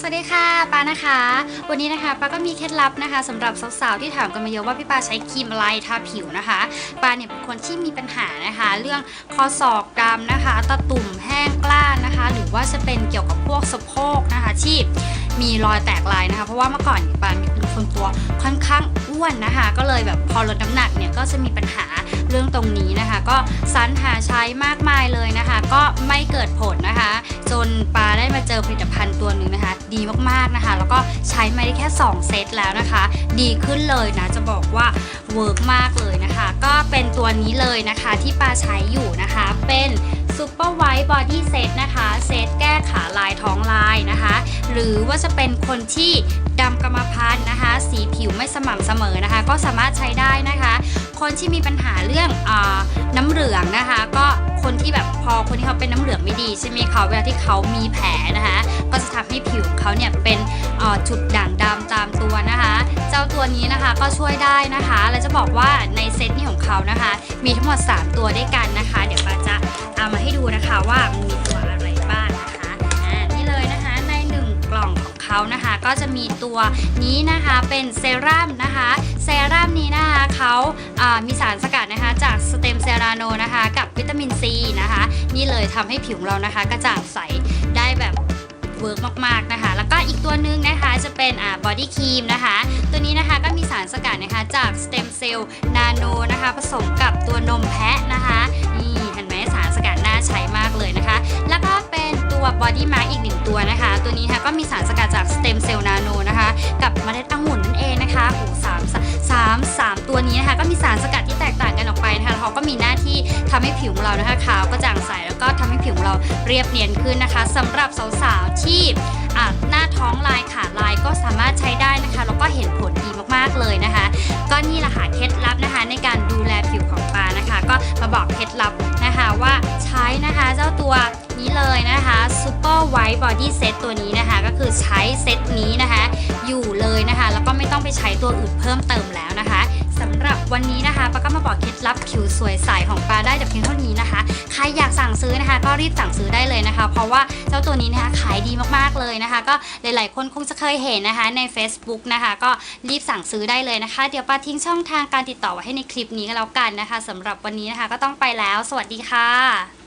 สวัสดีค่ะปานะคะ วันนี้นะคะปาก็มีเคล็ดลับนะคะสำหรับสาวๆที่ถามกันมาเยอะว่าพี่ปาใช้ครีมอะไรทาผิวนะคะปาเนี่ยเป็นคนที่มีปัญหานะคะ เรื่องคอศอกดำนะคะตะตุ่มแห้งกล้านนะคะ หรือว่าจะเป็นเกี่ยวกับพวกสะโพกนะคะที่ มีรอยแตกลายนะคะ เพราะว่าเมื่อก่อนปาเป็นคนตัวค่อนข้างอ้วนนะคะ ก็เลยแบบพอลดน้ำหนักเนี่ยก็จะมีปัญหาเรื่องตรงนี้นะคะ ก็สรรหาใช้มากมายเลยนะคะ ก็ไม่เกิดผลนะคะ จนปาได้มาเจอผลิตภัณฑ์ตัวหนึ่งนะคะ ดีมากๆนะคะ แล้วก็ใช้มาได้แค่ 2 เซตแล้วนะคะ ดีขึ้นเลยนะจะบอกว่าเวิร์กมากเลยนะคะ ก็เป็นตัวนี้เลยนะคะที่ปาใช้อยู่นะคะเป็น บอดี้เซตนะคะเซตแก้ขาลายท้องลายนะคะ หรือว่าจะเป็นคนที่ดำกรรมพันธุ์นะคะ สีผิวไม่สม่ำเสมอนะคะ ก็สามารถใช้ได้นะคะ คนที่มีปัญหาเรื่องอน้ำเหลืองนะคะ ก็คนที่แบบพอคนที่เขาเป็นน้ำเหลืองไม่ดีใช่ไหมคะเวลาที่เขามีแผลนะคะ ก็จะทำให้ผิวของเขาเนี่ยเป็นจุดด่างดำตามตัวนะคะ เจ้าตัวนี้นะคะก็ช่วยได้นะคะ และจะบอกว่าในเซตนี้ของเขานะคะ มีทั้งหมด 3 ตัวด้วยกันนะคะ เดี๋ยวปาจะ เอามาให้ดูนะคะว่ามันมีตัวอะไรบ้างนะคะอ่านี่เลยนะคะใน 1 กล่องของเขานะคะ ก็จะมีตัวนี้นะคะเป็นเซรั่มนะคะเซรั่มนี้นะคะเขาอ่ามีสารสกัดนะคะจากสเต็มเซราโนนะคะกับวิตามินซีนะคะนี่เลยทำให้ผิวของเรานะคะกระจ่างใสได้แบบเวิร์กมากๆนะคะ แล้วก็อีกตัวหนึงนะคะจะเป็นอ่าบอดี้ครีมนะคะ ตัวนี้นะคะก็มีสารสกัดนะคะจากสเต็มเซลล์นาโนนะคะ ผสมกับตัวนมแพะนะคะาใช้มากเลยนะคะ แล้วก็เป็นตัวบอดี้มาร์กอีกหนึ่งตัวนะคะ ตัวนี้นะคะก็มีสารสกัดจากสเต็มเซลล์นาโนนะคะ กับเมล็ดองุ่นนั่นเองนะคะโอ้สามสามสามตัวนี้นะคะก็มีสารสกัดที่แตกต่างกันออกไปนะคะเขาก็มีหน้าที่ทำให้ผิวของเรานะคะขาวกระจ่างใสแล้วก็ทำให้ผิวของเราเรียบเนียนขึ้นนะคะสำหรับสาวๆที่อะหน้าท้องลายขาดลายก็สามารถใช้ มาบอกเคล็ดลับนะคะว่าใช้นะคะเจ้าตัวนี้เลยนะคะ Super White Body Set ตัวนี้นะคะ ก็คือใช้เซตนี้นะคะ อยู่เลยนะคะ แล้วก็ไม่ต้องไปใช้ตัวอื่นเพิ่มเติมแล้วนะคะ วันนี้นะคะปาก็มาบอกเคล็ดลับผิวสวยใสของปลาได้แต่เพียงเท่านี้นะคะ ใครอยากสั่งซื้อนะคะ ก็รีบสั่งซื้อได้เลยนะคะ เพราะว่าเจ้าตัวนี้นะคะขายดีมากๆเลยนะคะ ก็หลายๆ คนคงจะเคยเห็นนะคะใน Facebook นะคะ ก็รีบสั่งซื้อได้เลยนะคะ เดี๋ยวปาทิ้งช่องทางการติดต่อไว้ให้ในคลิปนี้ก็แล้วกันนะคะสำหรับวันนี้นะคะก็ต้องไปแล้ว สวัสดีค่ะ